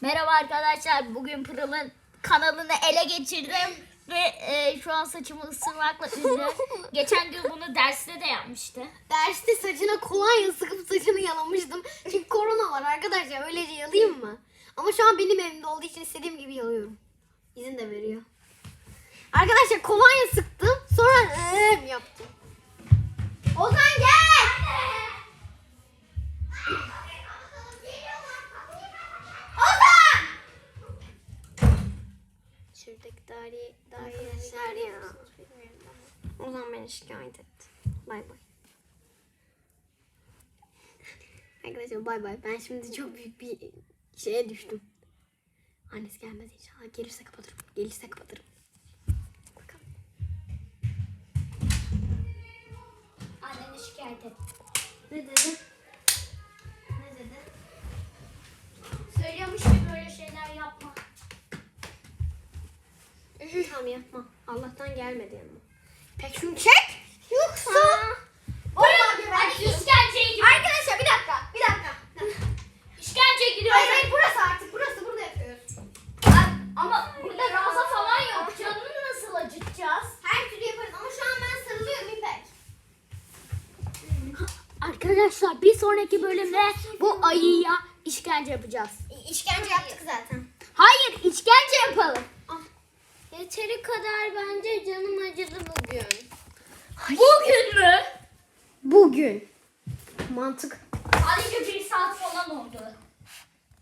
Merhaba arkadaşlar. Bugün Pırıl'ın kanalını ele geçirdim. Ve e, şu an saçımı ısırmakla ünlü. Geçen gün bunu derste de yapmıştı. Derste saçına kolonya sıkıp saçını yalamıştım. Çünkü korona var arkadaşlar. Öylece yalayayım mı? Ama şu an benim evimde olduğu için istediğim gibi yalıyorum. İzin de veriyor. Arkadaşlar kolonya sıktım. Sonra eee yaptım. Ozan gel. Şuradaki daire, daireler ya. Ozan beni şikayet etti. Bay bay. Arkadaşlar bay bay. Ben şimdi çok büyük bir şeye düştüm. Annesi gelmez inşallah. Gelirse kapatırım. Gelirse kapatırım. Bakalım. Anneni şikayet et. Ne dedi? Ne dedi? Söylüyormuş ki böyle şeyler yapma. Tamam yapma. Allah'tan gelmedi yanıma. Peki şunu çek. Yoksa... Vallahi Hadi işkenceye gidiyor. Arkadaşlar bir dakika. Bir dakika. İşkenceye gidiyor. Hayır hayır burası artık. Burası burada yapıyoruz. Ama burada ranza falan yok. Canını nasıl acıtacağız? Her türlü yaparız ama şu an ben sarılıyorum İpek. Arkadaşlar bir sonraki bölümde bu ayıya işkence yapacağız. İşkence yaptık zaten. Hayır işkence yapalım. Yeteri kadar bence canım acıdı bugün. Bugün mü? Bugün. Mantık. Sadece bir saat falan oldu.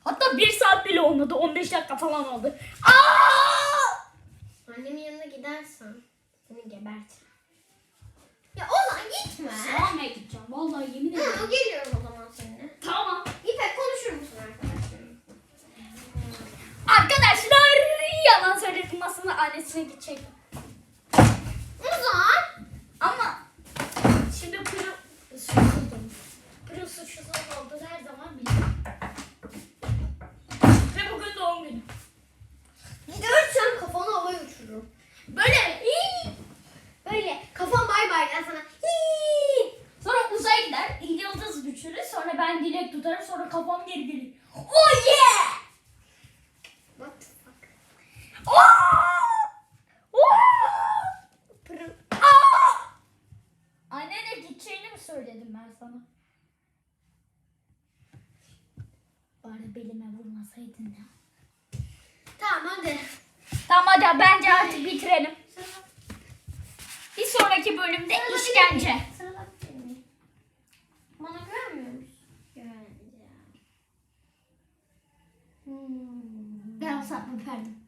Hatta bir saat bile olmadı. 15 dakika falan oldu. Aa! Annemin yanına gidersen seni gebertirim. Ya Ozan gitme. Sonra gideceğim. Vallahi yemin ederim. Ha, geliyorum o zaman seninle. Tamam. İpek konuşur musun arkadaşlarım? Yalan söyledim aslında annesine gidecektim. Ozan. Ama şimdi Pırıl suçluydum. Pırıl suçsuz oldu her zaman biliyorum. Ve bugün doğum günü. Gidersen kafanı havaya uçururum. Böyle hii, Böyle kafan bay bay der sana. Hii. sonra uzaya gider, yıldız düşürür, sonra ben dilek tutarım, sonra kafam geri gelir. Oh yeah! What the fuck? Oh! Oh! Pırıl. Aa! Annene gideceğini mi söyledim ben sana? Bari belime vurmasaydın ya. Tamam hadi. Tamam hadi bence artık bitirelim. Bir sonraki bölümde işkence. Sıralat beni. Bana güvenmiyor musun? Güveneceğim. Hmm. Ben o saat öperdim.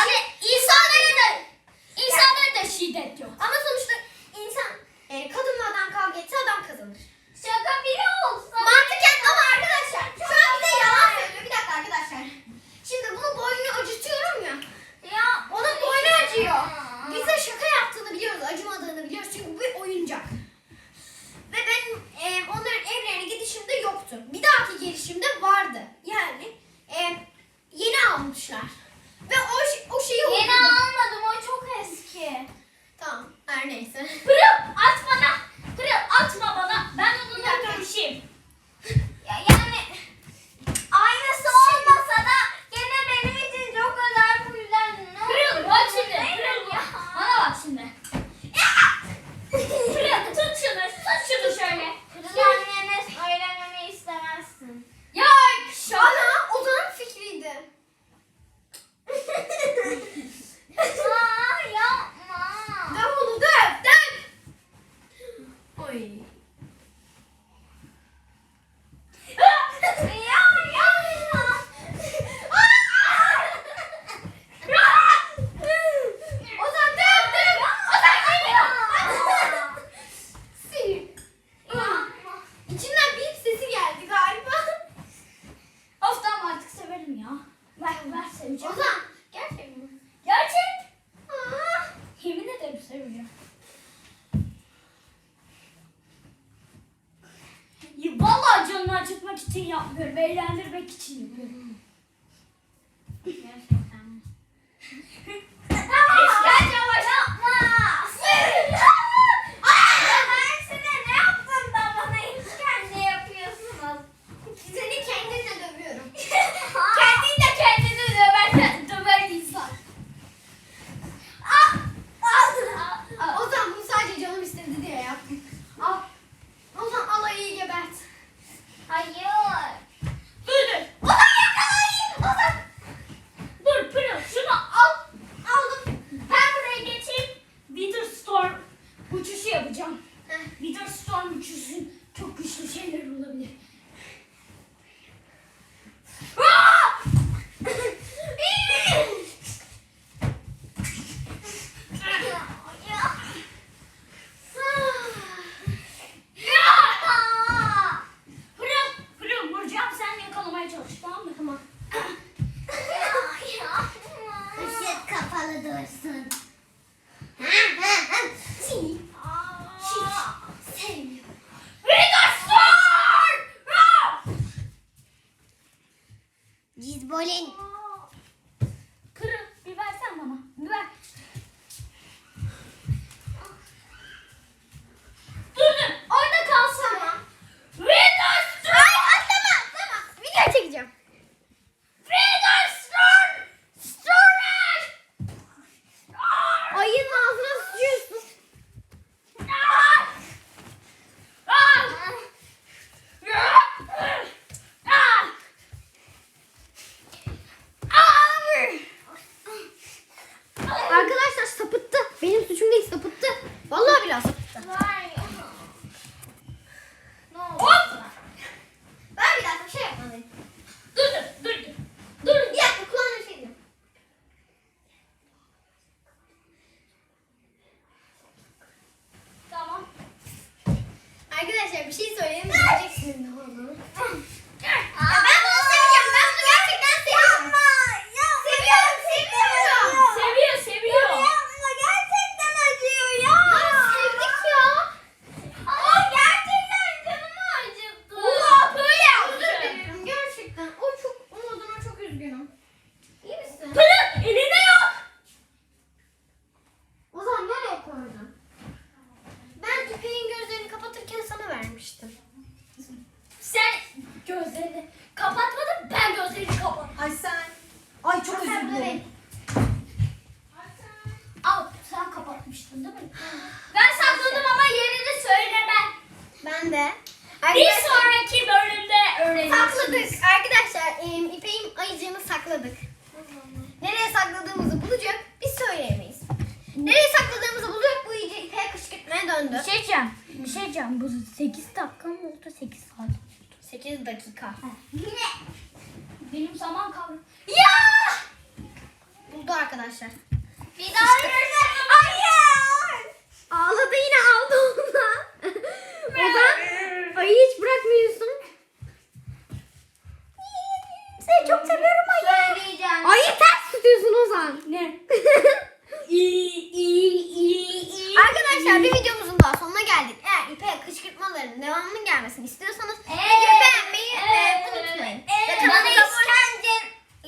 Yani insanlara da insanlara da şiddet yok. Ama sonuçta insan e, kadınla adam kavga etse adam kazanır. Şaka bile olsa. Mantıken ama arkadaşlar şu an bize yalan söylüyor. Bir dakika arkadaşlar. Şimdi bunun boynunu acıtıyorum ya. Ya Onun boynu acıyor. Bize şaka yaptığını biliyoruz, acımadığını biliyoruz çünkü bu bir oyuncak. Ve ben e, onların evlerine gidişimde yoktu. Bir dahaki gelişimde vardı. Yani e, yeni almışlar. Ve o, ş- o şeyi Yeni okudum. almadım o çok eski. Tamam her neyse. Pırıl at bana. Pırıl atma bana. Ben Bir onunla dakika. görüşeyim. Ya, yani aynısı olmasa da gene benim için çok özel bu yüzden ne Pırıl bak şimdi. Pırıl ya. bana bak şimdi. Pırıl tut şunu. Tut şunu şöyle. Annene söylememi istemezsin. Ya Bana Ozan'ın fikriydi. ben seveceğim. Ozan. Gerçek mi? Gerçek. Aa. Yemin ederim seveceğim. Ya Vallahi canını acıtmak için yapmıyorum. Eğlendirmek için yapıyorum. Gerçekten mi? İşkence yavaş yapma. Ben size ne yaptım da bana işkence yapıyorsunuz? Seni kendinle dövüyorum. Kendin de kendini döver, döver insan. Ah! Ah! Ozan bunu sadece canım istedi diye yaptım. Al. Ozan alayı gebert. Hayır. Dur dur. Ozan yakalayın. Ozan. Dur Pırıl şunu al. Aldım. Ben buraya geçeyim. Wither Storm uçuşu yapacağım. Heh. Wither Storm uçuşu çok güçlü şeyler olabilir. Ah! Ya! Pırıl, Pırıl vuracağım sen yakalamaya çalış tamam mı? Tamam. Kapalı dursun. Sevmiyorum. Wither Storm! Ah! Cizbolin. Pırıl bir versen bana. Bir ver. Dur dur orada kalsana. Wither Storm! Atlama atlama. Video çekeceğim. Wither Storm! Storm! Ayının ağzına sıçıyorsun. Ah! Ah! Ah! Arkadaşlar sapıttı. Benim suçum değil sapıttı. Vallahi biraz sapıttı. Hop! Ben bir dakika bir şey yapmalıyım. Dur dur dur dur. Dur. Bir dakika kulağına bir şey diyeyim. Tamam. Arkadaşlar bir şey söyleyeyim mi? Diyeceksiniz ne olduğunu. Gel. Ya ben bunu seveceğim. Ben bunu gerçekten seviyorum. Seviyorum, seviyorum. Seviyor seviyor. gerçekten acıyor ya. Ya sevdik ya. Ama gerçekten canımı acıttı. Ulan böyle Özür yaptı. dilerim gerçekten. O çok, onun adına çok üzgünüm. İyi misin? Pırıl elinde yok. Ozan nereye koydun? Ben İpek'in gözlerini kapatırken sana vermiştim. Sen gözlerini kapatmadın ben gözlerimi kapattım. Ay sen. Ay çok özür dilerim. Al sen kapatmıştın değil mi? Ben sakladım ama yerini söylemem. Ben de. Bir sonraki bölümde öğreniriz. Sakladık. Arkadaşlar e, İpek'in ayıcığını sakladık. Nereye sakladığımızı bulacak. Biz söyleyemeyiz. Nereye sakladığımızı bulacak. Bu iyice İpek'e kışkırtmaya döndü. Bir şey diyeceğim. Bir şey diyeceğim. Bu 8 dakika mı oldu? 8 saat. 8 dakika. Yine. Benim zaman kaldı. Ya! Buldu arkadaşlar. Bir daha Hayır. Ağladı yine aldı ona. Ayı hiç bırakmıyorsun. Seni çok seviyorum ayı. Söyleyeceğim. Ayı ters tutuyorsun Ozan. Ne? İyi iyi iyi iyi. Arkadaşlar bir videomuzun daha sonuna geldik. Eğer İpek'e kışkırtmaların devamının gelmesini istiyorsanız videoyu beğenmeyi e, unutmayın. Ve Bana kanalımıza işkence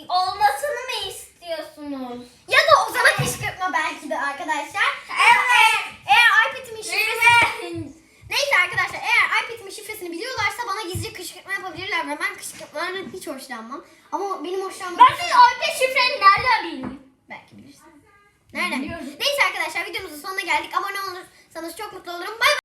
olmasını mı istiyorsunuz? Ya da Ozan'a kışkırtma belki de arkadaşlar. Evet. Eğer iPad'imin şifresini... Neyse arkadaşlar eğer iPad'imin şifresini biliyorlarsa bana gizlice kışkırtma yapabilirler ve ben kışkırtmalardan hiç hoşlanmam. Ama benim hoşlandığım... Ben siz iPad şifreni nereden bileyim? Belki bilirsin. Nereden? Biliyorum. Neyse arkadaşlar videomuzun sonuna geldik. Abone olursanız çok mutlu olurum. Bay bay.